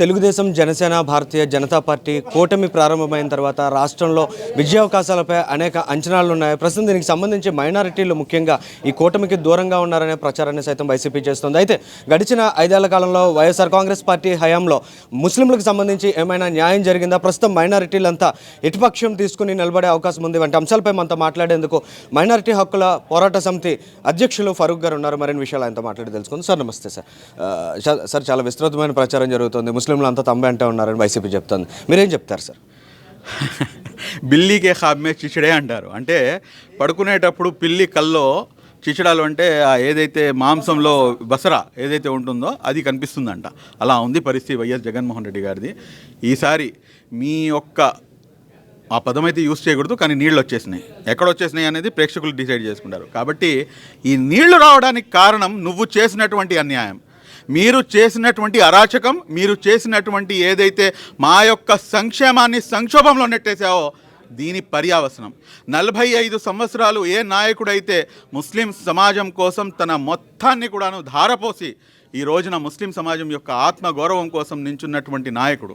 Telugu Desam Janasena Bharatiya Janata party కూటమి ప్రారంభమైన తర్వాత రాష్ట్రంలో విజయావకాశాలపై అనేక అంచనాలు ఉన్నాయి ప్రస్తుతం దీనికి సంబంధించి మైనారిటీలు ముఖ్యంగా ఈ కూటమికి దూరంగా ఉన్నారనే ప్రచారాన్ని సైతం వైసీపీ చేస్తుంది. అయితే గడిచిన ఐదేళ్ళ కాలంలో వైఎస్ఆర్ కాంగ్రెస్ పార్టీ హయాంలో ముస్లింలకు సంబంధించి ఏమైనా న్యాయం జరిగిందా? ప్రస్తుతం మైనారిటీలంతా ఇటుపక్షం తీసుకుని నిలబడే అవకాశం ఉంది. వంటి అంశాలపై మనతో మాట్లాడేందుకు మైనారిటీ హక్కుల పోరాట సమితి అధ్యక్షులు ఫరూక్ గారు ఉన్నారు. మరిన్ని విషయాలు ఆయనతో మాట్లాడి తెలుసుకుంది. సార్ నమస్తే సార్. సార్ చాలా విస్తృతమైన ప్రచారం జరుగుతుంది. ముస్లింలు అంతా తమ్మే అంటే ఉన్నారని వైసీపీ చెప్తుంది. మీరేం చెప్తారు సార్? బిల్లీకే ఖాబ్ మే అంటారు. అంటే పడుకునేటప్పుడు పిల్లి కల్లో చిచడాలు అంటే ఏదైతే మాంసంలో బసరా ఏదైతే ఉంటుందో అది కనిపిస్తుందంట. అలా ఉంది పరిస్థితి వైఎస్ జగన్మోహన్ రెడ్డి గారిది. ఈసారి మీ యొక్క ఆ పదం అయితే యూస్ చేయకూడదు కానీ నీళ్ళు వచ్చేసినాయి. ఎక్కడ వచ్చేసినాయి అనేది ప్రేక్షకులు డిసైడ్ చేసుకుంటారు. కాబట్టి ఈ నీళ్ళు రావడానికి కారణం నువ్వు చేసినటువంటి అన్యాయం. మీరు చేసినటువంటి అరాచకం మీరు చేసినటువంటి ఏదైతే మా యొక్క సంక్షేమాన్ని సంక్షోభంలో నెట్టేసావో దీని పర్యావసనం. నలభై ఐదు సంవత్సరాలు ఏ నాయకుడైతే ముస్లిం సమాజం కోసం తన మొత్తాన్ని కూడాను ధారపోసి ఈ రోజున ముస్లిం సమాజం యొక్క ఆత్మ గౌరవం కోసం నించున్నటువంటి నాయకుడు.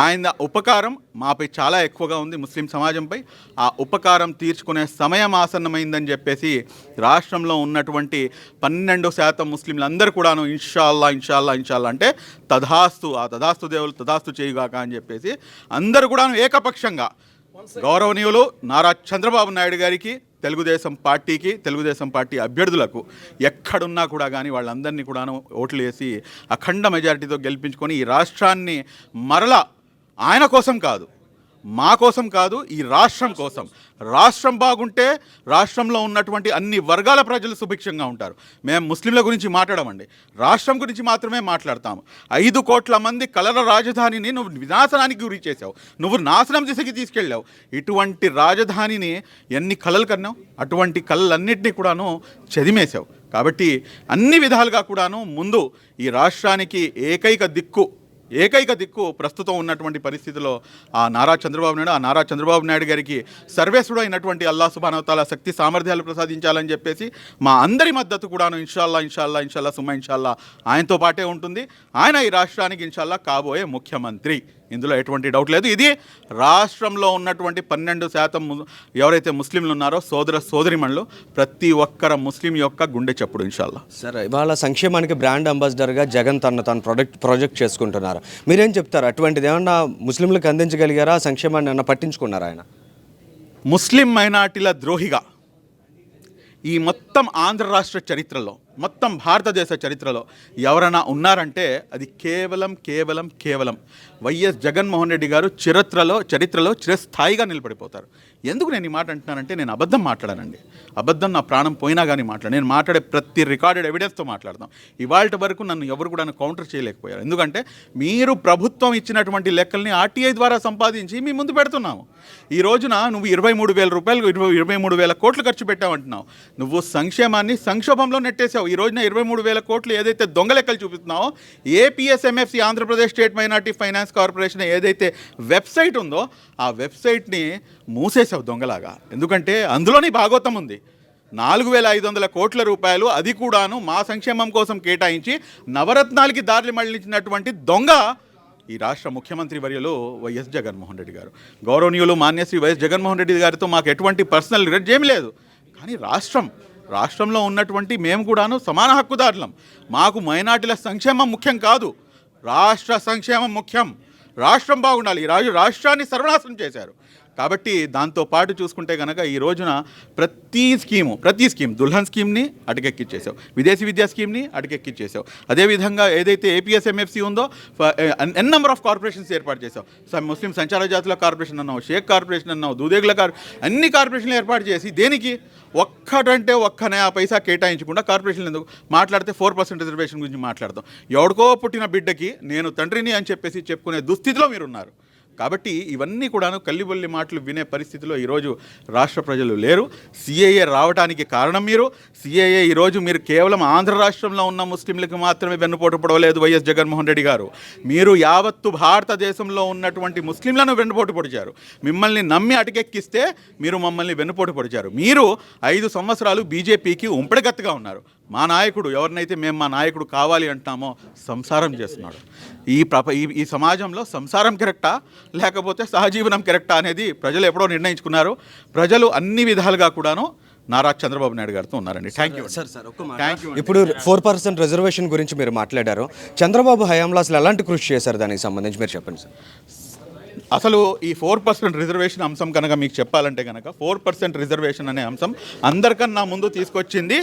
ఆయన ఉపకారం మాపై చాలా ఎక్కువగా ఉంది ముస్లిం సమాజంపై. ఆ ఉపకారం తీర్చుకునే సమయం ఆసన్నమైందని చెప్పేసి రాష్ట్రంలో ఉన్నటువంటి పన్నెండు శాతం ముస్లింలందరూ కూడాను ఇన్షాల్లా ఇన్షాల్లా ఇన్షాల్లా అంటే తధాస్తు ఆ తధాస్తు దేవులు తధాస్తు చేయుగాక అని చెప్పేసి అందరూ కూడాను ఏకపక్షంగా గౌరవనీయులు నారా చంద్రబాబు నాయుడు గారికి తెలుగుదేశం పార్టీకి తెలుగుదేశం పార్టీ అభ్యర్థులకు ఎక్కడున్నా కూడా కానీ వాళ్ళందరినీ కూడాను ఓట్లు వేసి అఖండ మెజారిటీతో గెలిపించుకొని ఈ రాష్ట్రాన్ని మరలా ఆయన కోసం కాదు మా కోసం కాదు ఈ రాష్ట్రం కోసం రాష్ట్రం బాగుంటే రాష్ట్రంలో ఉన్నటువంటి అన్ని వర్గాల ప్రజలు సుభిక్షంగా ఉంటారు. మేము ముస్లింల గురించి మాట్లాడమండి. రాష్ట్రం గురించి మాత్రమే మాట్లాడతాము. ఐదు కోట్ల మంది కలర రాజధానిని నువ్వు వినాశనానికి గురి చేసావు నువ్వు నాశనం దిశకి తీసుకెళ్ళావు. ఇటువంటి రాజధానిని ఎన్ని కళలు కన్నావు? అటువంటి కళలన్నింటినీ కూడాను చదిమేశావు. కాబట్టి అన్ని విధాలుగా కూడాను ముందు ఈ రాష్ట్రానికి ఏకైక దిక్కు ఏకైక దిక్కు ప్రస్తుతం ఉన్నటువంటి పరిస్థితిలో ఆ నారా చంద్రబాబు నాయుడు. ఆ నారా చంద్రబాబు నాయుడు గారికి సర్వేశుడు అయినటువంటి అల్లా సుబానవతాల శక్తి సామర్థ్యాలు ప్రసాదించాలని చెప్పేసి మా అందరి మద్దతు కూడాను ఇన్షాల్లా ఇన్షాల్లా ఇన్షాల్లా సుమ ఇన్షాల్లా ఆయనతో పాటే ఉంటుంది. ఆయన ఈ రాష్ట్రానికి ఇన్షాల్లా కాబోయే ముఖ్యమంత్రి. ఇందులో ఎటువంటి డౌట్ లేదు. ఇది రాష్ట్రంలో ఉన్నటువంటి పన్నెండు శాతం ఎవరైతే ముస్లింలు ఉన్నారో సోదర సోదరిమణులు ప్రతి ఒక్కర ముస్లిం యొక్క గుండె చప్పుడు ఇన్షాల్లా. సార్ ఇవాళ సంక్షేమానికి బ్రాండ్ అంబాసిడర్గా జగన్ తను తాను ప్రొడక్ట్ ప్రాజెక్ట్ చేసుకుంటున్నారు. మీరేం చెప్తారు? అటువంటిది ఏమన్నా ముస్లింలకు అందించగలిగారా? సంక్షేమాన్ని ఏమన్నా పట్టించుకున్నారా ఆయన? ముస్లిం మైనార్టీల ద్రోహిగా ఈ మొత్తం ఆంధ్ర రాష్ట్ర చరిత్రలో మొత్తం భారతదేశ చరిత్రలో ఎవరైనా ఉన్నారంటే అది కేవలం కేవలం కేవలం వైఎస్ జగన్మోహన్ రెడ్డి గారు చరిత్రలో చరిత్రలో చిరస్థాయిగా నిలబడిపోతారు. ఎందుకు నేను ఈ మాట అంటున్నానంటే నేను అబద్ధం మాట్లాడానండి. అబద్ధం నా ప్రాణం పోయినా కానీ మాట్లాడు నేను మాట్లాడే ప్రతి రికార్డెడ్ ఎవిడెన్స్తో మాట్లాడదాం. ఇవాళ వరకు నన్ను ఎవరు కూడా కౌంటర్ చేయలేకపోయారు. ఎందుకంటే మీరు ప్రభుత్వం ఇచ్చినటువంటి లెక్కల్ని ఆర్టీఐ ద్వారా సంపాదించి మీ ముందు పెడుతున్నాము. ఈ రోజున నువ్వు ఇరవై మూడు వేల రూపాయలు ఇరవై ఇరవై మూడు వేల కోట్లు ఖర్చు పెట్టావంటున్నావు. నువ్వు సంక్షేమాన్ని సంక్షోభంలో నెట్టేశావు. ఈ రోజున ఇరవై మూడు వేల కోట్లు ఏదైతే దొంగ లెక్కలు చూపిస్తున్నావో APSMFC Andhra Pradesh state minority finance corporation ఏదైతే వెబ్సైట్ ఉందో ఆ వెబ్సైట్ని మూసేసావు దొంగలాగా. ఎందుకంటే అందులోని భాగవతం ఉంది. నాలుగు వేల ఐదు వందల కోట్ల రూపాయలు అది కూడాను మా సంక్షేమం కోసం కేటాయించి నవరత్నాలకి దారి మళ్ళించినటువంటి దొంగ ఈ రాష్ట్ర ముఖ్యమంత్రి వర్యులు వైఎస్ జగన్మోహన్ రెడ్డి గారు. గౌరవనీయులు మాన్యశ్రీ వైఎస్ జగన్మోహన్ రెడ్డి గారితో మాకు ఎటువంటి పర్సనల్ రిగ్రెట్ ఏమీ లేదు. కానీ రాష్ట్రం రాష్ట్రంలో ఉన్నటువంటి మేము కూడాను సమాన హక్కుదారులం. మాకు మైనార్టీల సంక్షేమం ముఖ్యం కాదు. రాష్ట్ర సంక్షేమం ముఖ్యం. రాష్ట్రం బాగుండాలి. ఈ రాజు రాష్ట్రాన్ని సర్వనాశనం చేశారు. కాబట్టి దాంతో పాటు చూసుకుంటే కనుక ఈ రోజున ప్రతి స్కీము ప్రతి స్కీమ్ దుల్హన్ స్కీమ్ని అటకెక్కిచ్చేసావు విదేశీ విద్యా స్కీమ్ని అటకెక్కిచ్చేసావు అదేవిధంగా ఏదైతే ఏపీఎస్ఎంఎఫ్సి ఉందో ఎన్ నెంబర్ ఆఫ్ కార్పొరేషన్స్ ఏర్పాటు చేసావు ముస్లిం సంచార జాతుల కార్పొరేషన్ అన్నావు షేక్ కార్పొరేషన్ అన్నావు దూదేగుల కార్ అన్ని కార్పొరేషన్లు ఏర్పాటు చేసి దేనికి? ఒక్కటంటే ఒక్క నయా పైసా కేటాయించకుండా కార్పొరేషన్లు ఎందుకు? మాట్లాడితే ఫోర్ పర్సెంట్ రిజర్వేషన్ గురించి మాట్లాడతాం. ఎవడికో పుట్టిన బిడ్డకి నేను తండ్రిని అని చెప్పేసి చెప్పుకునే దుస్థితిలో మీరున్నారు. కాబట్టి ఇవన్నీ కూడాను కల్లిబొల్లి మాటలు వినే పరిస్థితిలో ఈరోజు రాష్ట్ర ప్రజలు లేరు. సిఏఏ రావడానికి కారణం మీరు. సిఏఏ ఈరోజు మీరు కేవలం ఆంధ్ర రాష్ట్రంలో ఉన్న ముస్లింలకు మాత్రమే వెన్నుపోటు పొడవలేదు వైఎస్ జగన్మోహన్ రెడ్డి గారు. మీరు యావత్తు భారతదేశంలో ఉన్నటువంటి ముస్లింలను వెన్నుపోటు పొడిచారు. మిమ్మల్ని నమ్మి అటుకెక్కిస్తే మీరు మమ్మల్ని వెన్నుపోటు పొడిచారు. మీరు ఐదు సంవత్సరాలు బీజేపీకి ఉంపడగత్తుగా ఉన్నారు. మా నాయకుడు ఎవరినైతే మేము మా నాయకుడు కావాలి అంటున్నామో సంసారం చేస్తున్నాడు. ఈ ప్రప ఈ ఈ సమాజంలో సంసారం కరెక్టా? లేకపోతే సహజీవనం కరెక్టా అనేది ప్రజలు ఎప్పుడో నిర్ణయించుకున్నారు. ప్రజలు అన్ని విధాలుగా కూడాను నారా చంద్రబాబు నాయుడు గారితో ఉన్నారండి. Thank you sir sir. Thank you ఇప్పుడు ఫోర్ పర్సెంట్ రిజర్వేషన్ గురించి మీరు మాట్లాడారు. చంద్రబాబు హయాంలో అసలు ఎలాంటి కృషి చేశారు దానికి సంబంధించి? మీరు చెప్పండి సార్. అసలు ఈ ఫోర్ పర్సెంట్ రిజర్వేషన్ అంశం కనుక మీకు చెప్పాలంటే కనుక ఫోర్ పర్సెంట్ రిజర్వేషన్ అనే అంశం అందరికన్నా ముందు తీసుకొచ్చింది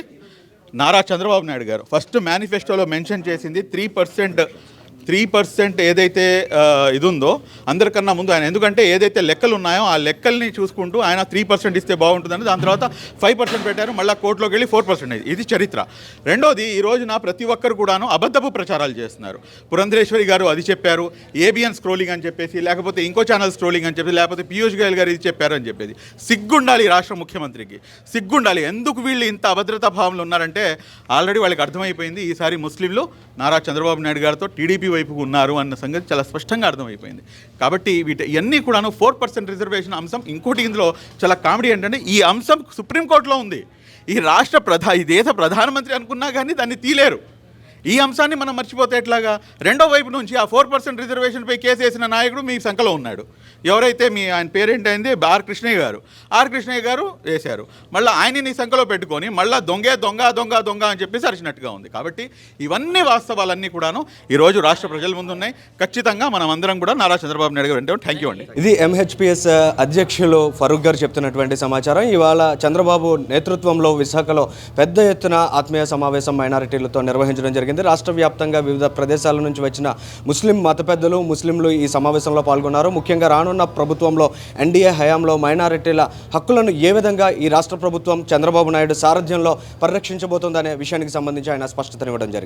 నారా చంద్రబాబు నాయుడు గారు. ఫస్ట్ మేనిఫెస్టోలో మెన్షన్ చేసింది త్రీ పర్సెంట్ త్రీ పర్సెంట్ ఏదైతే ఇది ఉందో అందరికన్నా ముందు ఆయన. ఎందుకంటే ఏదైతే లెక్కలు ఉన్నాయో ఆ లెక్కల్ని చూసుకుంటూ ఆయన త్రీ పర్సెంట్ ఇస్తే బాగుంటుందని దాని తర్వాత ఫైవ్ పర్సెంట్ పెట్టారు మళ్ళీ కోర్టులోకి వెళ్ళి ఫోర్ పర్సెంట్ అయింది. ఇది చరిత్ర. రెండోది ఈ రోజున ప్రతి ఒక్కరు కూడాను అబద్ధపు ప్రచారాలు చేస్తున్నారు. పురంధరేశ్వరి గారు అది చెప్పారు ఏబిఎన్ స్క్రోలింగ్ అని చెప్పేసి లేకపోతే ఇంకో ఛానల్ స్క్రోలింగ్ అని చెప్పేసి లేకపోతే పీయూష్ గోయల్ గారు ఇది చెప్పారు అని సిగ్గుండాలి రాష్ట్ర ముఖ్యమంత్రికి. సిగ్గుండాలి. ఎందుకు వీళ్ళు ఇంత అభద్రతా భావంలో ఉన్నారంటే ఆల్రెడీ వాళ్ళకి అర్థమైపోయింది. ఈసారి ముస్లింలు నారా చంద్రబాబు నాయుడు గారితో టీడీపీ వైపుకు ఉన్నారు అన్న సంగతి చాలా స్పష్టంగా అర్థమైపోయింది. కాబట్టి వీటి ఇవన్నీ కూడాను ఫోర్ పర్సెంట్ రిజర్వేషన్ అంశం. ఇంకోటి ఇందులో చాలా కామెడీ ఏంటంటే ఈ అంశం సుప్రీంకోర్టులో ఉంది. ఈ రాష్ట్ర ప్రధా ఈ దేశ ప్రధానమంత్రి అనుకున్నా కానీ దాన్ని తీలేరు. ఈ అంశాన్ని మనం మర్చిపోతే ఎట్లాగా? రెండో వైపు నుంచి ఆ ఫోర్ పర్సెంట్ రిజర్వేషన్పై కేసు వేసిన నాయకుడు మీ సంఖలో ఉన్నాడు. ఎవరైతే మీ ఆయన పేరెంట్ అయింది ఆర్ కృష్ణయ్య గారు. ఆర్ కృష్ణయ్య గారు వేశారు. మళ్ళీ ఆయన్ని నీ సంఖలో పెట్టుకొని మళ్ళీ దొంగే దొంగ దొంగ దొంగ అని చెప్పేసి అరిచినట్టుగా ఉంది. కాబట్టి ఇవన్నీ వాస్తవాలన్నీ కూడాను ఈరోజు రాష్ట్ర ప్రజల ముందు ఉన్నాయి. ఖచ్చితంగా మనం అందరం కూడా నారా చంద్రబాబు నాయుడు గారు అంటే థ్యాంక్ యూ అండి. ఇది ఎంహెచ్పిఎస్ uh, అధ్యక్షులు ఫరూక్ గారు చెప్తున్నటువంటి సమాచారం. ఇవాళ చంద్రబాబు నేతృత్వంలో విశాఖలో పెద్ద ఎత్తున ఆత్మీయ సమావేశం మైనారిటీలతో నిర్వహించడం జరిగింది. జరిగింది. రాష్ట్ర వ్యాప్తంగా వివిధ ప్రదేశాల నుంచి వచ్చిన ముస్లిం మత పెద్దలు ముస్లింలు ఈ సమావేశంలో పాల్గొన్నారు. ముఖ్యంగా రానున్న ప్రభుత్వంలో ఎన్డీఏ హయాంలో మైనారిటీల హక్కులను ఏ విధంగా ఈ రాష్ట్ర ప్రభుత్వం చంద్రబాబు నాయుడు సారథ్యంలో పరిరక్షించబోతోందనే విషయానికి సంబంధించి ఆయన స్పష్టతనివ్వడం జరిగింది.